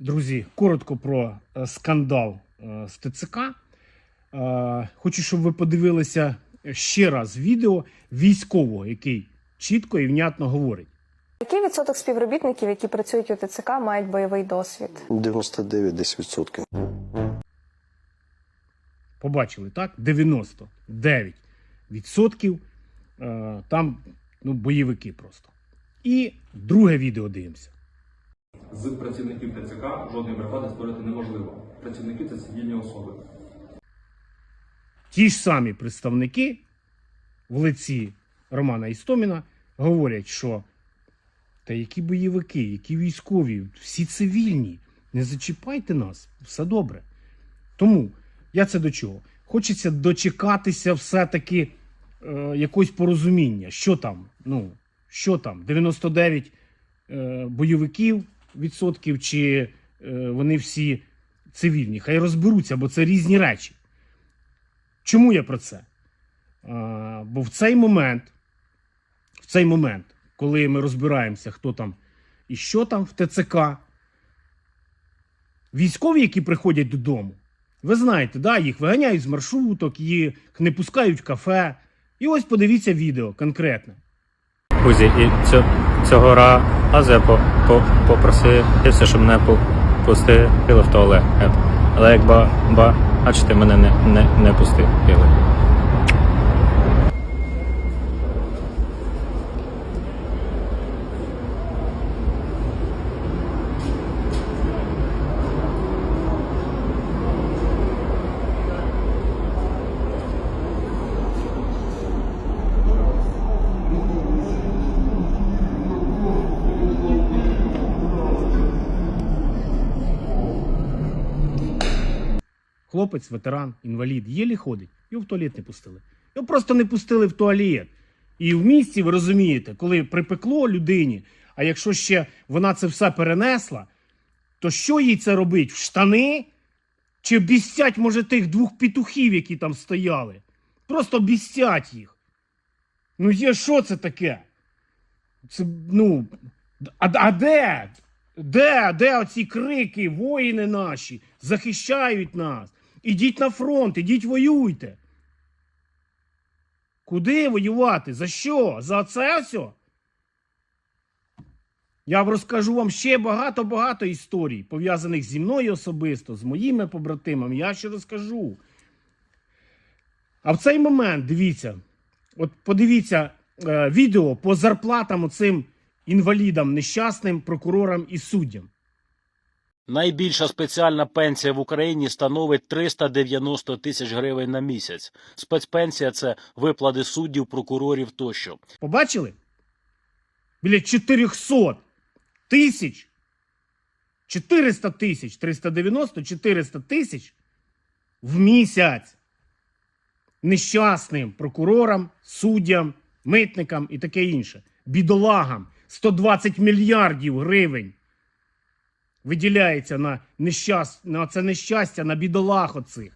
Друзі, коротко про е, скандал е, з ТЦК. Е, Хочу, щоб ви подивилися ще раз відео військового, який чітко і внятно говорить. Який відсоток співробітників, які працюють у ТЦК, мають бойовий досвід? 99 десь відсотків. Побачили, так? 99% е, там ну, бойовики просто. І друге відео дивимося. З працівників ТЦК жодної бригади створити неможливо. Працівники це цивільні особи. Ті ж самі представники в лиці Романа Істоміна говорять, що та які бойовики, які військові, всі цивільні, не зачіпайте нас, все добре. Тому я це до чого? Хочеться дочекатися все-таки е, якогось порозуміння. Що там? Ну, що там? 99 е, бойовиків відсотків, чи е, вони всі цивільні? Хай розберуться, бо це різні речі. Чому я про це? Бо в цей момент, в цей момент, коли ми розбираємося, хто там і що там в ТЦК, військові, які приходять додому, ви знаєте, да, їх виганяють з маршруток, їх не пускають в кафе. І ось подивіться відео конкретне. Кузі, і цього, цього разу я попросив, по, попросився, щоб мене пу- пустили в туалет. Але як ба, бачите, мене не, не, не пустили. Хлопець, ветеран, інвалід, єлі ходить, його в туалет не пустили. Його просто не пустили в туалет. І в місті, ви розумієте, коли припекло людині, а якщо ще вона це все перенесла, то що їй це робить? В штани? Чи бістять, може, тих двох петухів, які там стояли? Просто бістять їх. Ну, є що це таке? Це, ну, а, а де? Де? Де оці крики, воїни наші захищають нас? Ідіть на фронт, ідіть воюйте. Куди воювати? За що? За це все? Я розкажу вам ще багато-багато історій, пов'язаних зі мною особисто, з моїми побратимами. Я ще розкажу. А в цей момент, дивіться, от подивіться е, відео по зарплатам оцим інвалідам, нещасним прокурорам і суддям. Найбільша спеціальна пенсія в Україні становить 390 тисяч гривень на місяць. Спецпенсія це виплати суддів, прокурорів тощо. Побачили? Біля 400 тисяч. 400 тисяч, 390, 400 тисяч в місяць нещасним прокурорам, суддям, митникам і таке інше. Бідолагам 120 мільярдів гривень виділяється на, нещаст... на це нещастя, на бідолах оцих.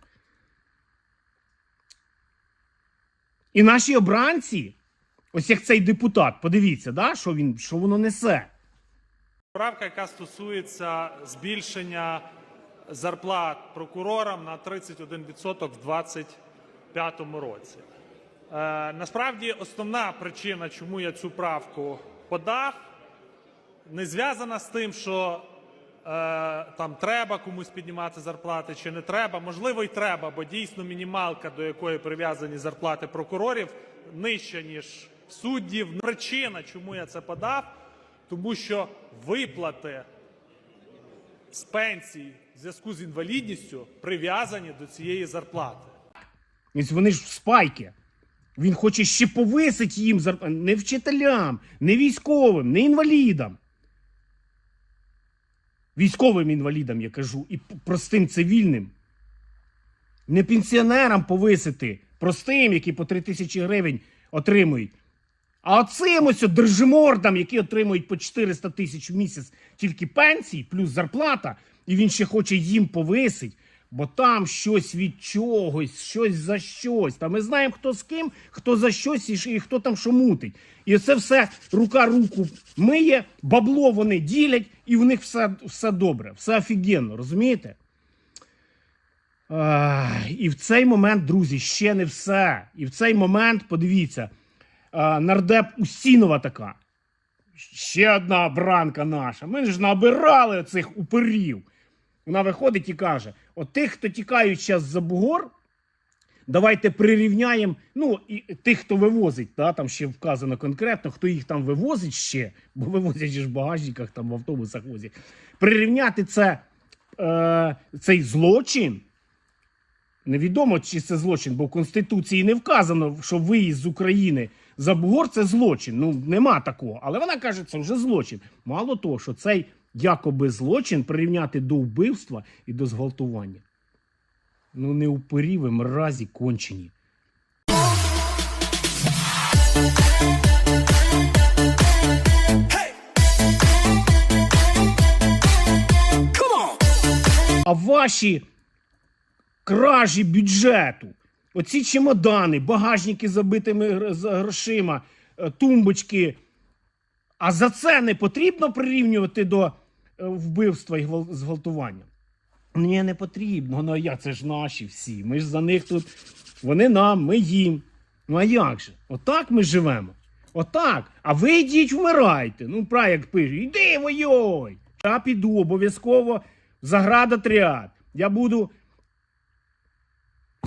І наші обранці, ось як цей депутат, подивіться, да, що, він, що воно несе. Правка, яка стосується збільшення зарплат прокурорам на 31% в 2025 році. Е, насправді, основна причина, чому я цю правку подав, не зв'язана з тим, що там треба комусь піднімати зарплати чи не треба. Можливо, й треба, бо дійсно мінімалка, до якої прив'язані зарплати прокурорів, нижча, ніж суддів. Причина, чому я це подав, тому що виплати з пенсій в зв'язку з інвалідністю прив'язані до цієї зарплати. Вони ж в спайки. Він хоче ще повисити їм зарплату. Не вчителям, не військовим, не інвалідам. Військовим інвалідам, я кажу, і простим цивільним. Не пенсіонерам повисити, простим, які по 3 тисячі гривень отримують. А оцим ось держимордам, які отримують по 400 тисяч в місяць тільки пенсії, плюс зарплата, і він ще хоче їм повисить, бо там щось від чогось, щось за щось. Та ми знаємо, хто з ким, хто за щось і хто там що мутить. І це все рука руку миє, бабло вони ділять, і в них все, все добре, все офігенно, розумієте? А, і в цей момент, друзі, ще не все. І в цей момент, подивіться, а, нардеп Устінова така. Ще одна бранка наша. Ми ж набирали цих уперів. Вона виходить і каже: от тих, хто тікають зараз за бугор, давайте прирівняємо. Ну, і тих, хто вивозить, да, там ще вказано конкретно, хто їх там вивозить ще, бо вивозять ж в багажниках, там в автобусах возять. Прирівняти це, е, цей злочин. Невідомо, чи це злочин, бо в Конституції не вказано, що виїзд з України за бугор це злочин. Ну, нема такого. Але вона каже, це вже злочин. Мало того, що цей якоби злочин прирівняти до вбивства і до зґвалтування. Ну, не упирі ви мразі кончені. А ваші кражі бюджету, оці чемодани, багажники з забитими грошима, е, тумбочки. А за це не потрібно прирівнювати до е, вбивства і зґвалтування? Ні, не потрібно. Ну а як це ж наші всі. Ми ж за них тут. Вони нам, ми їм. Ну а як же? Отак ми живемо. Отак. А ви йдіть вмирайте. Ну, пра як пише, йди воюй. Я піду обов'язково в заградотряд. Я буду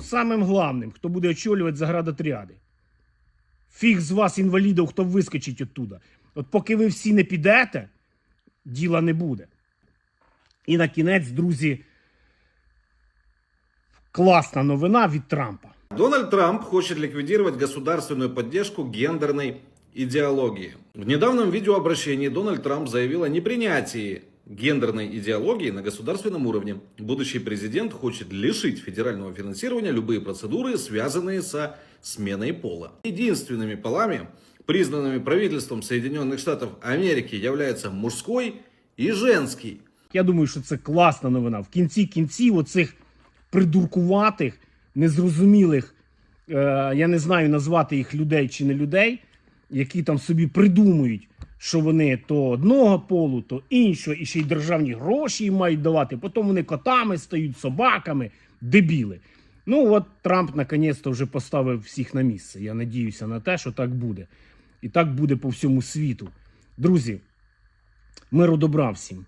самим главним, хто буде очолювати заградотряди. Фіг з вас, інвалідів, хто вискочить оттуда. От поки ви всі не підете, діла не буде. І на кінець, друзі, класна новина від Трампа. Дональд Трамп хочет ликвидировать государственную поддержку гендерной идеологии. В недавнем видеообращении Дональд Трамп заявил о непринятии гендерной идеологии на государственном уровне. Будущий президент хочет лишить федерального финансирования любые процедуры, связанные со сменой пола. Единственными полами, признанными правительством Соединенных Штатов Америки, являются мужской и женский. Я думаю, що це класна новина. В кінці кінців оцих придуркуватих, незрозумілих, е, я не знаю назвати їх людей чи не людей, які там собі придумують, що вони то одного полу, то іншого, і ще й державні гроші їм мають давати. Потім вони котами стають, собаками, дебіли. Ну от Трамп наконець-то вже поставив всіх на місце. Я надіюся на те, що так буде. І так буде по всьому світу. Друзі, миру добра всім.